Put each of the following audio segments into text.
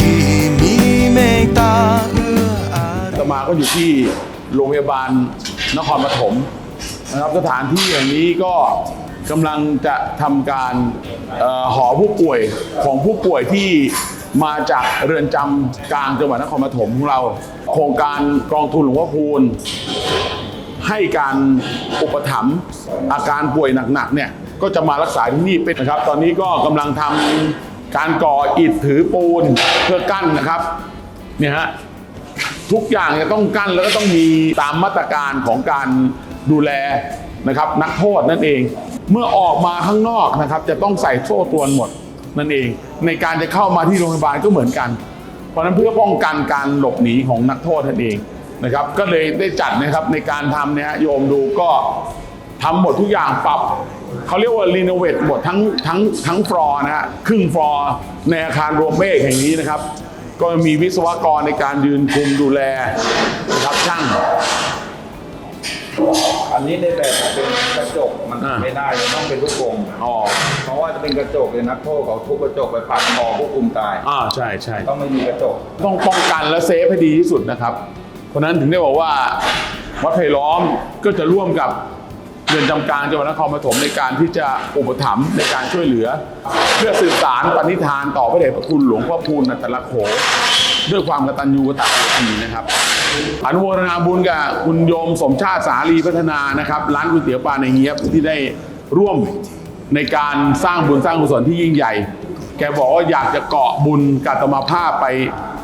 ที่มีเมตตาเอื้ออาตมาก็อยู่ที่โรงพยาบาลนครปฐมนะครับสถานที่แห่างนี้ก็กำลังจะทำการอ่อหอผู้ป่วยของผู้ป่วยที่มาจากเรือนจำกลางจังหวัดนครปฐมของเรา โครงการกองทุนหลวงพ่อคูณให้การอุปถัมภ์อาการป่วยหนักๆเนี่ยก็จะมารักษาที่นี่เป็นนะครับ ตอนนี้ก็กำลังทำ การก่ออิฐถือปูนเพื่อกั้นนะครับเนี่ยฮะทุกอย่างจะต้องกั้นแล้วก็ต้องมีตามมาตรการของการดูแลนะครับนักโทษนั่นเอง เมื่อออกมาข้างนอกนะครับ จะต้องใส่โซ่ตรวนหมดนั่นเอง ในการจะเข้ามาที่โรงพยาบาลก็เหมือนกัน เพราะนั้นเพื่อป้องกันการหลบหนีของนักโทษนั่นเองนะครับก็เลยได้จัดนะครับในการทำเนี่ยฮะโยมดูก็ทำหมดทุกอย่างปรับ เขาเรียกว่ารีโนเวทหมดทั้งทั้งทั้งฟลอร์นะฮะครึ่งฟลอร์ในอาคารรวมเมฆแห่งนี้นะครับ ก็มีวิศวกรในการยืนคุมดูแลนะครับช่างอันนี้ในแบบเป็นกระจกมันอ่าไม่ได้มันต้องเป็นลูกกรงอ๋อเพราะว่าจะเป็นกระจกเลยนักโทษเขาทุบกระจกไปปัดคอควบคุมตายอ่าใช่ใช่ต้องไม่มีกระจก ต้องป้องกันและเซฟให้ดีที่สุดนะครับ เพราะฉะนั้นถึงได้บอกว่าวัดไผ่ล้อมก็จะร่วมกับเรือนจำกลางจังหวัดนครปฐมในการที่จะอุปถัมภ์ในการช่วยเหลือ เพื่อสืบสารปณิธานต่อพระเดชพระคุณหลวงพ่อพูนอัตลโข ด้วยความกตัญญูกตเวทีนะครับอนุโมทนาบุญกับคุณโยมสมชาติสาลีพัฒนานะครับ ร้านก๋วยเตี๋ยวปลาในเงียบที่ได้ร่วมในการสร้างบุญสร้างกุศลที่ยิ่งใหญ่ แกบอกว่าอยากจะเกาะบุญกัตมาภาพไป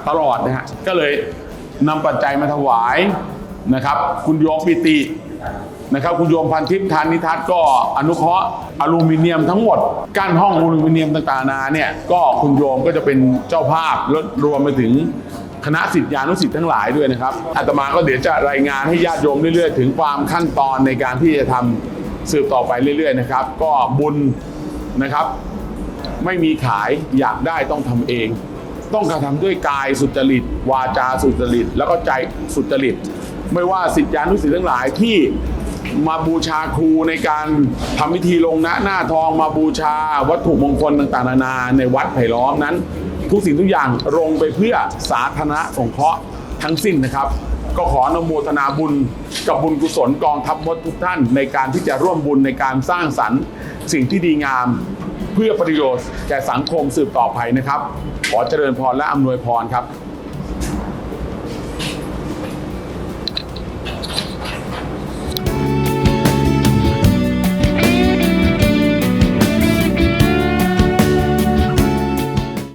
ตลอดนะฮะก็เลยนำปัจจัยมาถวายนะครับ คุณโยมปิติ นะครับคุณโยมพันทิพย์ทานนิทัศน์ก็อนุเคราะห์อลูมิเนียมทั้งหมดกั้นห้องอลูมิเนียมต่างๆนานาเนี่ยก็คุณโยมก็จะเป็นเจ้าภาพแล้วรวมไปถึงคณะสิทธิานุสิทธิ์ทั้งหลายด้วยนะครับอาตมาก็เดี๋ยวจะรายงานให้ญาติโยมเรื่อยๆ ถึงความขั้นตอนในการที่จะทำสืบต่อไปเรื่อยๆนะครับ ก็บุญนะครับ ไม่มีขายอยากได้ต้องทำเอง ต้องกระทำด้วยกายสุจริต วาจาสุจริต แล้วก็ใจสุจริต ไม่ว่าสิทธิานุสิทธิ์ทั้งหลายที่มาบูชาครูในการทำพิธีลงนะหน้าทองมาบูชาวัตถุมงคลต่างๆนานาในวัดไผ่ล้อมนั้น ทุกสิ่งทุกอย่างลงไปเพื่อสาธารณสงเคราะห์ทั้งสิ้นนะครับ ก็ขออนุโมทนาบุญกับบุญกุศลกองทัพมดทุกท่าน ในการที่จะร่วมบุญในการสร้างสรรค์ สิ่งที่ดีงาม เพื่อประโยชน์แก่สังคมสืบต่อไปนะครับ ขอเจริญพรและอำนวยพรครับ